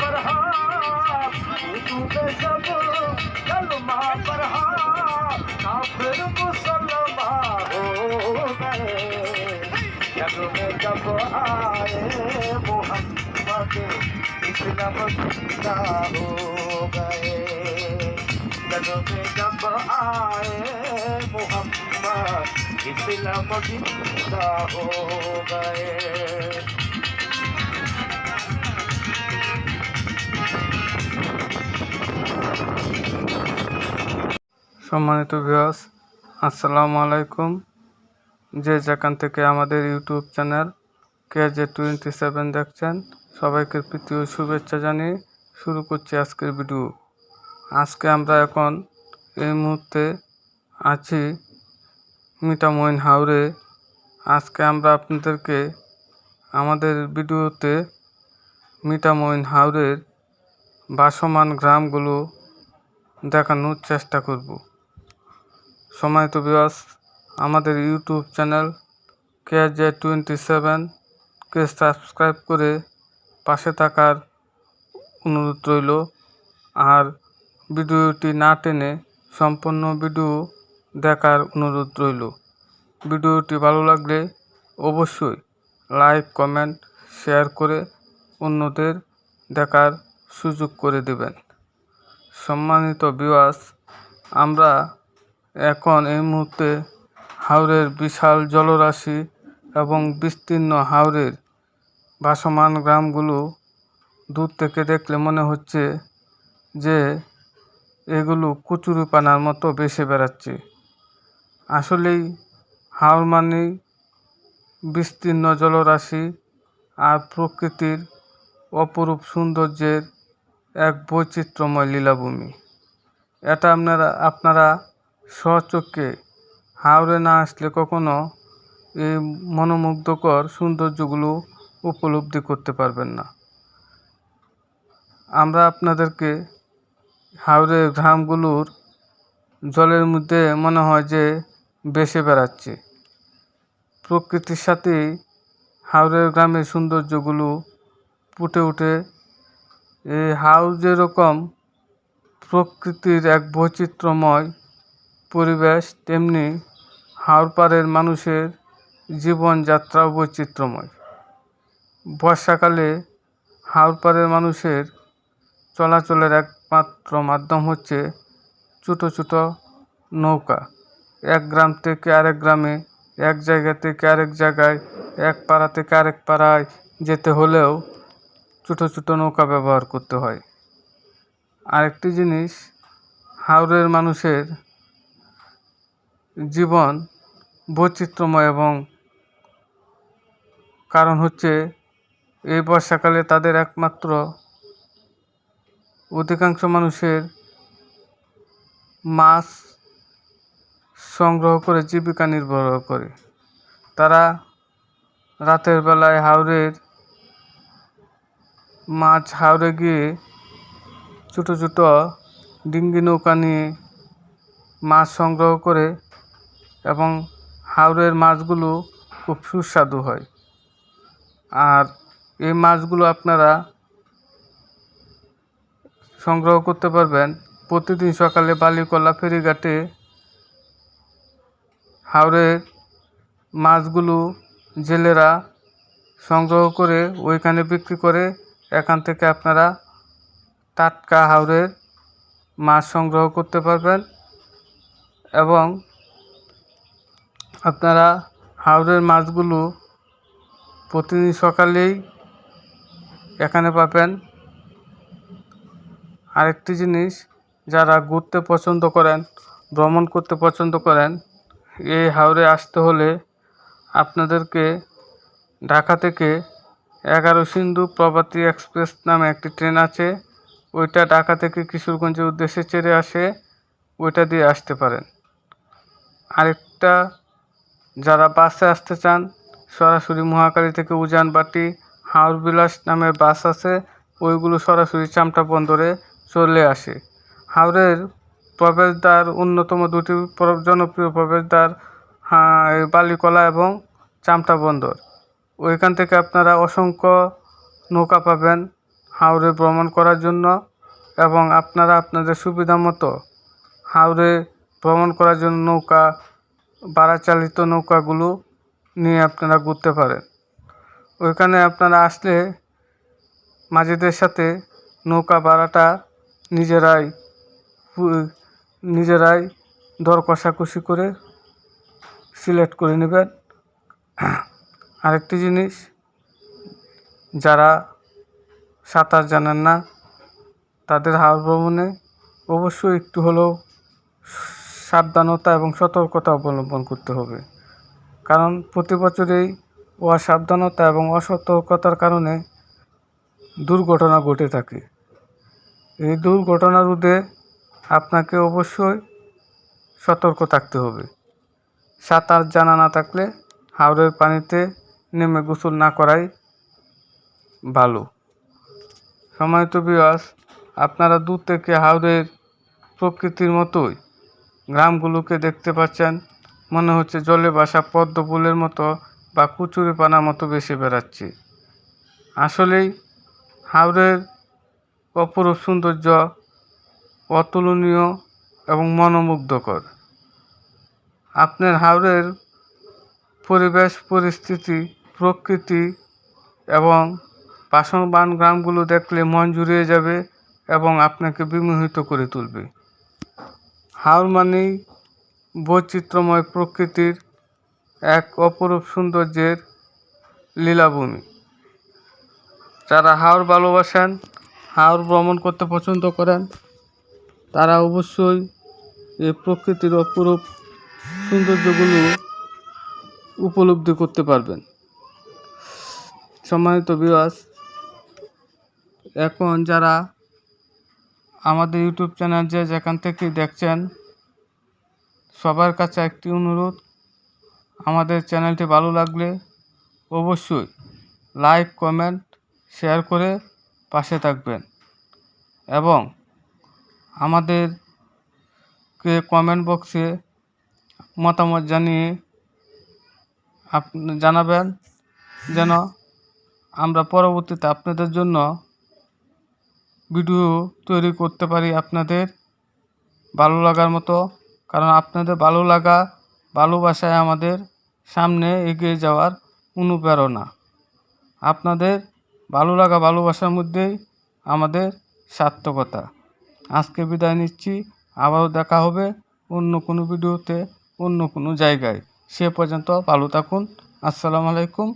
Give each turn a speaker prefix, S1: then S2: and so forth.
S1: पर हाँ तू सब कलमा पर हाँ काफिर मुसलमान हो गए। जग में जब आए मोहम्मद इस्लाम ज़िंदा हो गए। जग में जब आए मोहम्मद इस्लाम ज़िंदा हो गए।
S2: সম্মানিত ভিউয়ার্স আসসালামু আলাইকুম। যে যেখান থেকে আমাদের YouTube channel K J twenty seven দেখছেন, সবাইকে প্রীতি ও শুভেচ্ছা জানিয়ে শুরু করছি আজকের ভিডিও আজকে আমরা এখন এই মুহূর্তে আছি মিটামইন হাওরে। আজকে আমরা আপনাদেরকে আমাদের ভিডিওতে মিটামইন হাওরের ভাসমান গ্রামগুলো দেখানোর চেষ্টা করব। সময়ত বিবাস আমাদের YouTube channel K J twenty সেভেনকে subscribe করে পাশে থাকার অনুরোধ রইল। আর ভিডিওটি না টেনে সম্পূর্ণ ভিডিও দেখার অনুরোধ রইল। ভিডিওটি ভালো লাগলে অবশ্যই লাইক কমেন্ট শেয়ার করে অন্যদের দেখার সুযোগ করে দেবেন। সম্মানিত বিওয়াস আমরা এখন এই মুহূর্তে হাওরের বিশাল জলরাশি এবং বিস্তীর্ণ হাওরের ভাসমান গ্রামগুলো দূর থেকে দেখলে মনে হচ্ছে যে এগুলো কচুরিপানার মতো বেসে বেড়াচ্ছে। আসলেই হাওর মানেই বিস্তীর্ণ জলরাশি আর প্রকৃতির অপরূপ সৌন্দর্যের এক বৈচিত্র্যময় লীলাভূমি। এটা আপনারা আপনারা স্বচক্ষে। হাওড়ে না আসলে কখনো এই মনোমুগ্ধকর সৌন্দর্যগুলো উপলব্ধি করতে পারবেন না। আমরা আপনাদেরকে হাওড়ের গ্রামগুলোর জলের মধ্যে মনে হয় যে বেসে বেড়াচ্ছে। প্রকৃতির সাথেই হাওড়ের গ্রামের সৌন্দর্যগুলো ফুটে উঠে এই হাউস যেরকম প্রকৃতির এক বৈচিত্র্যময় পরিবেশ তেমনি হাওড়পাড়ের মানুষের জীবনযাত্রাও বৈচিত্র্যময়। বর্ষাকালে হাওড়পাড়ের মানুষের চলাচলের একমাত্র মাধ্যম হচ্ছে ছোটো ছোটো নৌকা। এক গ্রাম থেকে আরেক গ্রামে, এক জায়গা থেকে আরেক জায়গায়, এক পাড়া থেকে আরেক পাড়ায় যেতে হলেও ছোটো ছোটো নৌকা ব্যবহার করতে হয়। আরেকটি জিনিস হাওড়ের মানুষের জীবন বৈচিত্র্যময় এবং কারণ হচ্ছে এই বর্ষাকালে তাদের একমাত্র অধিকাংশ মানুষের মাছ সংগ্রহ করে, জীবিকা নির্বাহ করে। তারা রাতের বেলায় হাওরের মাছ হাওড়ে গিয়ে ছোটো ছোটো ডিঙ্গি নৌকা নিয়ে মাছ সংগ্রহ করে এবং হাওড়ের মাছগুলো খুব সুস্বাদু হয়। আর এই মাছগুলো আপনারা সংগ্রহ করতে পারবেন। প্রতিদিন সকালে বালিকলা ফেরিঘাটে হাওড়ের মাছগুলো জেলেরা সংগ্রহ করে ওইখানে বিক্রি করে এখান থেকে আপনারা টাটকা হাওড়ের মাছ সংগ্রহ করতে পারবেন এবং আপনারা হাওড়ের মাছগুলো প্রতিদিন সকালেই এখানে পাবেন। আরেকটি জিনিস, যারা ঘুরতে পছন্দ করেন, ভ্রমণ করতে পছন্দ করেন, এই হাওড়ে আসতে হলে আপনাদেরকে ঢাকা থেকে এগারো সিন্ধু প্রভাতী এক্সপ্রেস নামে একটি ট্রেন আছে। ওইটা ঢাকা থেকে কিশোরগঞ্জের উদ্দেশ্যে চেড়ে আসে, ওইটা দিয়ে আসতে পারেন। আরেকটা যারা বাসে আসতে চান সরাসরি মহাকালী থেকে উজানবাটি হাওড় বিলাস নামের বাস আছে ওইগুলো সরাসরি চামটা বন্দরে চলে আসে। হাওড়ের প্রবেশদ্বার অন্যতম দুটি জনপ্রিয় প্রবেশদ্বার হ্যাঁ, বালিকলা এবং চামটা বন্দর। ওইখান থেকে আপনারা অসংখ্য নৌকা পাবেন হাওড়ে ভ্রমণ করার জন্য এবং আপনারা আপনাদের সুবিধা মতো হাওড়ে ভ্রমণ করার জন্য নৌকা ভাড়া চালিত নৌকাগুলো নিয়ে আপনারা ঘুরতে পারেন। ওইখানে আপনারা আসলে মাঝিদের সাথে নৌকা ভাড়াটা নিজেরাই নিজেরাই দর কষাকষি করে সিলেক্ট করে নেবেন। আরেকটি জিনিস, যারা সাঁতার জানেন না, তাদের হাওড় ভ্রমণে অবশ্যই একটু হলেও সাবধানতা এবং সতর্কতা অবলম্বন করতে হবে। কারণ প্রতি বছরেই অসাবধানতা এবং অসতর্কতার কারণে দুর্ঘটনা ঘটে থাকে। এই দুর্ঘটনা রোধে আপনাকে অবশ্যই সতর্ক থাকতে হবে। সাঁতার জানা না থাকলে হাওড়ের পানিতে নেমে গোসল না করাই ভালো। সময়ত বিয়াস, আপনারা দূর থেকে হাওড়ের প্রকৃতির মতোই গ্রামগুলোকে দেখতে পাচ্ছেন। মনে হচ্ছে জলে বাসা পদ্ম ফুলের মতো বা কুচুরি পানার মতো বেশি বেড়াচ্ছে। আসলেই হাওড়ের অপরূপ সৌন্দর্য অতুলনীয় এবং মনোমুগ্ধকর। আপনার হাওড়ের পরিবেশ, পরিস্থিতি, প্রকৃতি এবং পাশবান গ্রামগুলো দেখলে মন জুড়িয়ে যাবে এবং আপনাকে বিমোহিত করে তুলবে। হাওড় মানেই বৈচিত্র্যময় প্রকৃতির এক অপরূপ সৌন্দর্যের লীলাভূমি। যারা হাওড় ভালোবাসেন হাওড় ভ্রমণ করতে পছন্দ করেন, তারা অবশ্যই এই প্রকৃতির অপরূপ সৌন্দর্যগুলো উপলব্ধি করতে পারবেন। সম্মানিত বিবাস এখন যারা আমাদের ইউটিউব চ্যানেল যে যেখান থেকে দেখছেন, সবার কাছে একটি অনুরোধ, আমাদের চ্যানেলটি ভালো লাগলে অবশ্যই লাইক, কমেন্ট, শেয়ার করে পাশে থাকবেন এবং আমাদেরকে কমেন্ট বক্সে মতামত জানিয়ে আপনি জানাবেন যেন আমরা পরবর্তীতে আপনাদের জন্য ভিডিও তৈরি করতে পারি আপনাদের ভালো লাগার মতো। কারণ আপনাদের ভালো লাগা, ভালোবাসায় আমাদের সামনে এগিয়ে যাওয়ার অনুপ্রেরণা। আপনাদের ভালো লাগা, ভালোবাসার মধ্যেই আমাদের সার্থকতা। আজকে বিদায় নিচ্ছি। আবারও দেখা হবে অন্য কোনো ভিডিওতে, অন্য কোনো জায়গায়। সে পর্যন্ত ভালো থাকুন। আসসালামু আলাইকুম।